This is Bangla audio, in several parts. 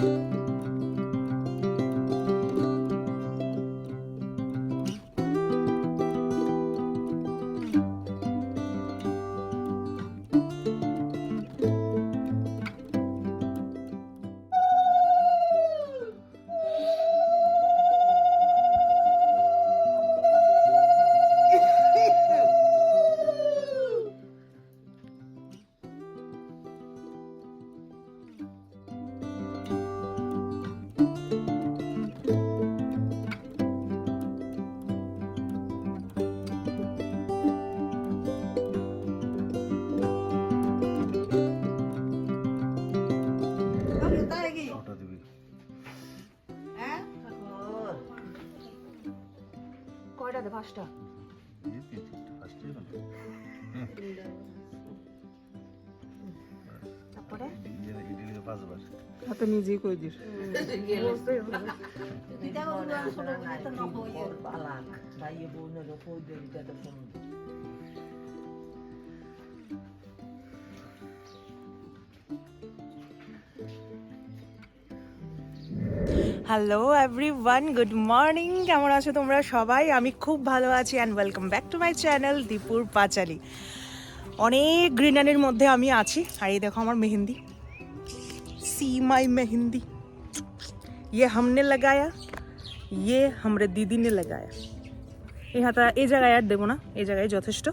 you কয়টাতে পাঁচটা এই তিন তিনটে ফার্স্টে হলো তারপরে ইডলি ইডলিকে পাঁচবার হাতে নিজেই কই দিস hello everyone good morning কেমন আছো তোমরা সবাই? আমি খুব ভালো আছি and welcome back to my channel দীপুর পাঁচালি অনেক গ্রিনারির মধ্যে আমি আছি। আর এই দেখো আমার মেহেন্দি। সি মাই মেহেন্দি। ইয়ে হামনে লাগায়া। ইয়ে হামরে দিদি নে লাগায়া। এই হাতা, এই জায়গায় আর দেবো না, এই জায়গায় যথেষ্ট।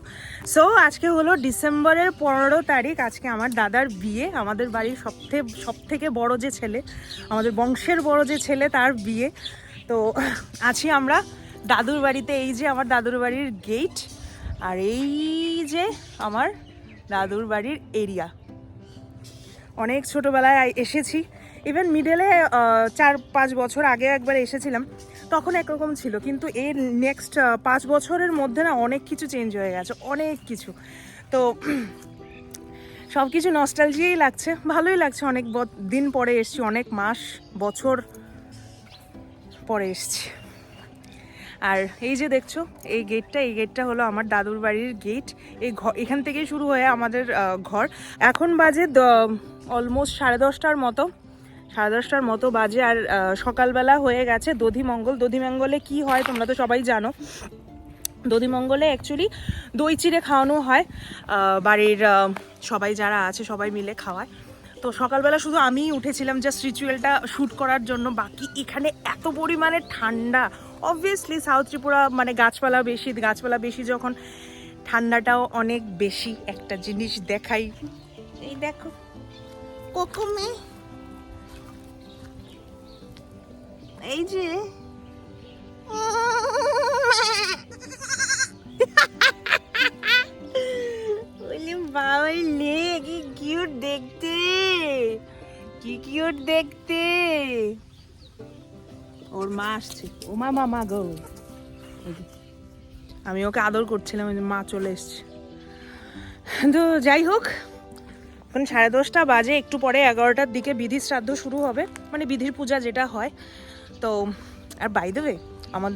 সো আজকে হলো ডিসেম্বরের পনেরো তারিখ, আজকে আমার দাদার বিয়ে, আমাদের বাড়ির সবথেকে সব থেকে বড় যে ছেলে, আমাদের বংশের বড় যে ছেলে, তার বিয়ে। তো, আছি আমরা দাদুর বাড়িতে, এই যে আমার দাদুর বাড়ির গেট আর এই যে আমার দাদুর বাড়ির এরিয়া অনেক ছোটোবেলায় এসেছি। ইভেন মিডলে চার পাঁচ বছর আগে একবার এসেছিলাম। তখন একরকম ছিল, কিন্তু এর নেক্সট পাঁচ বছরের মধ্যে না অনেক কিছু চেঞ্জ হয়ে গেছে, অনেক কিছু। তো সব কিছু নস্টালজিয়াই লাগছে, ভালোই লাগছে। অনেক দিন পরে এসছি, অনেক মাস, বছর পরে এসছি। আর এই যে দেখছ, এই গেটটা এই গেটটা হলো আমার দাদুর বাড়ির গেট এই ঘর এখান থেকেই শুরু হয়ে আমাদের ঘর। এখন বাজে অলমোস্ট সাড়ে দশটার মতো। সাড়ে দশটার মতো বাজে আর সকালবেলা হয়ে গেছে দধিমঙ্গল দধিমঙ্গলে কি হয় তোমরা তো সবাই জানো। দধিমঙ্গলে অ্যাকচুয়ালি দই চিড়ে খাওয়ানো হয়। বাড়ির সবাই যারা আছে সবাই মিলে খাওয়ায়। তো সকালবেলা শুধু আমিই উঠেছিলাম জাস্ট রিচুয়ালটা শ্যুট করার জন্য। বাকি এখানে এত পরিমাণে ঠান্ডা। অবভিয়াসলি সাউথ ত্রিপুরা মানে গাছপালা বেশি। গাছপালা বেশি যখন ঠান্ডাটাও অনেক বেশি একটা জিনিস দেখাই। এই দেখো কোকুমে এই যে। লে কিউট দেখতে। কি কিউট দেখতে। ওর মা আসছে। ও মা মামা গো। আমি ওকে আদর করছিলাম, ওই যে মা চলে এসছে। তো যাই হোক, এখন সাড়ে দশটা বাজে, একটু পরে এগারোটার দিকে বিধি শ্রাদ্ধ শুরু হবে। মানে বিধির পূজা যেটা হয়। তো আর বাই দেবে আমার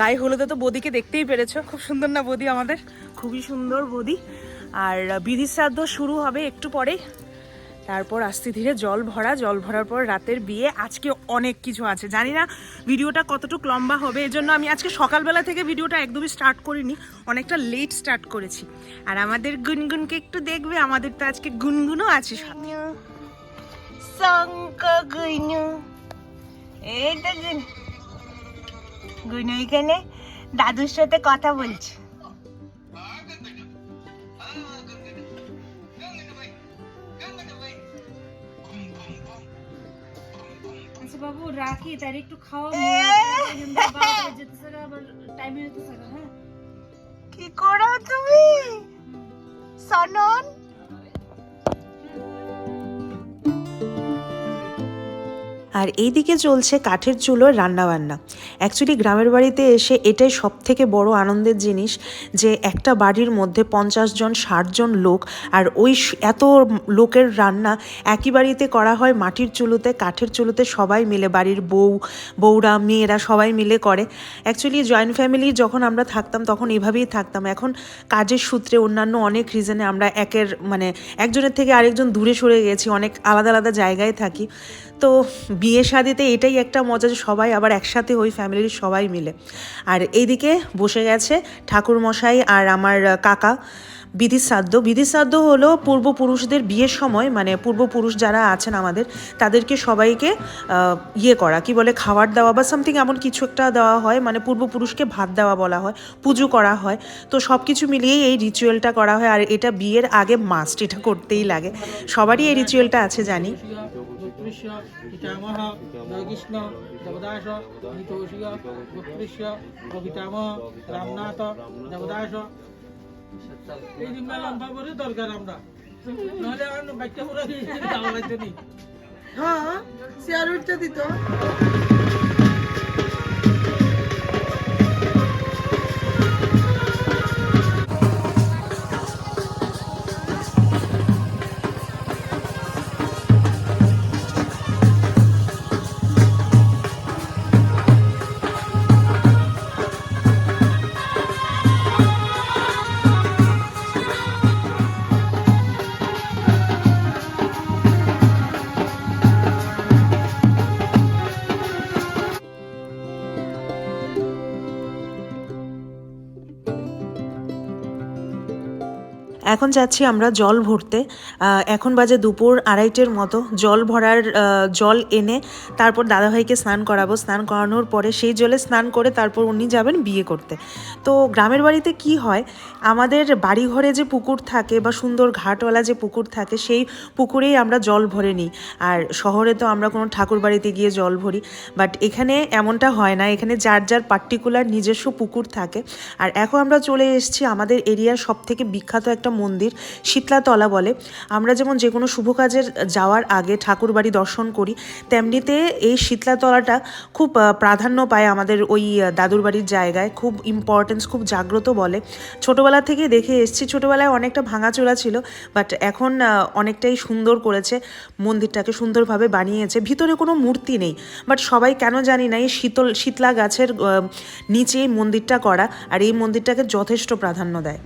গায়ে হলুদে তো বদিকে দেখতেই পেরেছ খুব সুন্দর না বদি আমাদের? খুবই সুন্দর বদি। আর বিধি শ্রাদ্ধ শুরু হবে একটু পরে তারপর আস্তে ধীরে জল ভরা জল ভরার পর রাতের বিয়ে। আজকে অনেক কিছু আছে। জানি না ভিডিওটা কতটুকু লম্বা হবে এজন্য আমি আজকে সকালবেলা থেকে ভিডিওটা একদমই স্টার্ট করিনি অনেকটা লেট স্টার্ট করেছি। আর আমাদের গুনগুনকে একটু দেখবে আমাদের তো আজকে গুনগুনও আছে সাথে। গুনু এই তো গুন এখানে দাদুর সাথে কথা বলছে। আচ্ছা বাবু রাখি তার একটু খাওয়া হ্যাঁ কি করো তুমি? সনন? আর এইদিকে চলছে কাঠের চুলোর রান্নাবান্না। অ্যাকচুয়ালি গ্রামের বাড়িতে এসে এটাই সব থেকে বড় আনন্দের জিনিস যে একটা বাড়ির মধ্যে পঞ্চাশ জন, ষাট জন লোক আর ওই এত লোকের রান্না একই বাড়িতে করা হয়, মাটির চুলোতে, কাঠের চুলোতে সবাই মিলে, বাড়ির বউ, বউরা, মেয়েরা সবাই মিলে করে। অ্যাকচুয়ালি জয়েন্ট ফ্যামিলি যখন আমরা থাকতাম তখন এভাবেই থাকতাম। এখন কাজের সূত্রে অন্যান্য অনেক রিজনে আমরা একের মানে একজনের থেকে আরেকজন দূরে সরে গেছি, অনেক আলাদা আলাদা জায়গায় থাকি। তো বিয়ে শাদিতে এটাই একটা মজা যে সবাই আবার একসাথে হই ফ্যামিলির সবাই মিলে। আর এইদিকে বসে গেছে ঠাকুরমশাই আর আমার কাকা বিধি শ্রাদ্ধ বিধি শ্রাদ্ধ হলো পূর্বপুরুষদের বিয়ের সময় মানে পূর্বপুরুষ যারা আছেন আমাদের, তাদেরকে সবাইকে ইয়ে করা, কি বলে, খাবার দেওয়া বা সামথিং এমন কিছু একটা দেওয়া হয় মানে পূর্বপুরুষকে ভাত দেওয়া বলা হয়, পুজো করা হয়। তো সব কিছু মিলিয়েই এই রিচুয়ালটা করা হয়। আর এটা বিয়ের আগে মাস্ট এটা করতেই লাগে। সবারই এই রিচুয়ালটা আছে, জানি। গোত্রস্য পিতামহ জয়কৃষ্ণ দেবদাস নিতোষীয় পুত্রস্য পিতামহ রামনাথ, দেবদাস। এই জিম্মা লম্বা করে দরকার আমরা। নাহলে আর বাচ্চা পুরো যাওয়া লাগছে নি। হ্যাঁ উঠতে দিত। এখন যাচ্ছি আমরা জল ভরতে। এখন বাজে দুপুর আড়াইটের মতো। জল ভরার জল এনে তারপর দাদাভাইকে স্নান করাবো। স্নান করানোর পরে সেই জলে স্নান করে তারপর উনি যাবেন বিয়ে করতে। তো গ্রামের বাড়িতে কি হয়, আমাদের বাড়ি ঘরে যে পুকুর থাকে বা সুন্দর ঘাটওয়ালা যে পুকুর থাকে, সেই পুকুরেই আমরা জল ভরে নিই। আর শহরে তো আমরা কোনো ঠাকুর বাড়িতে গিয়ে জল ভরি। বাট এখানে এমনটা হয় না। এখানে যার যার পার্টিকুলার নিজস্ব পুকুর থাকে। আর এখন আমরা চলে এসেছি আমাদের এরিয়ার সব থেকে বিখ্যাত একটা মন্দির, শীতলাতলা বলে। আমরা যেমন যে কোনো শুভ কাজের যাওয়ার আগে ঠাকুর বাড়ি দর্শন করি, তেমনিতে এই শীতলাতলাটা খুব প্রাধান্য পায় আমাদের ওই দাদুর বাড়ির জায়গায়। খুব ইম্পর্টেন্স খুব জাগ্রত বলে। ছোটোবেলা থেকে দেখে এসেছি, ছোটোবেলায় অনেকটা ভাঙাচোরা ছিল বাট এখন অনেকটাই সুন্দর করেছে, মন্দিরটাকে সুন্দরভাবে বানিয়েছে। ভিতরে কোনো মূর্তি নেই বাট সবাই কেন জানি না এই শীতল, শীতলা গাছের নিচে মন্দিরটা করা, আর এই মন্দিরটাকে যথেষ্ট প্রাধান্য দেয়।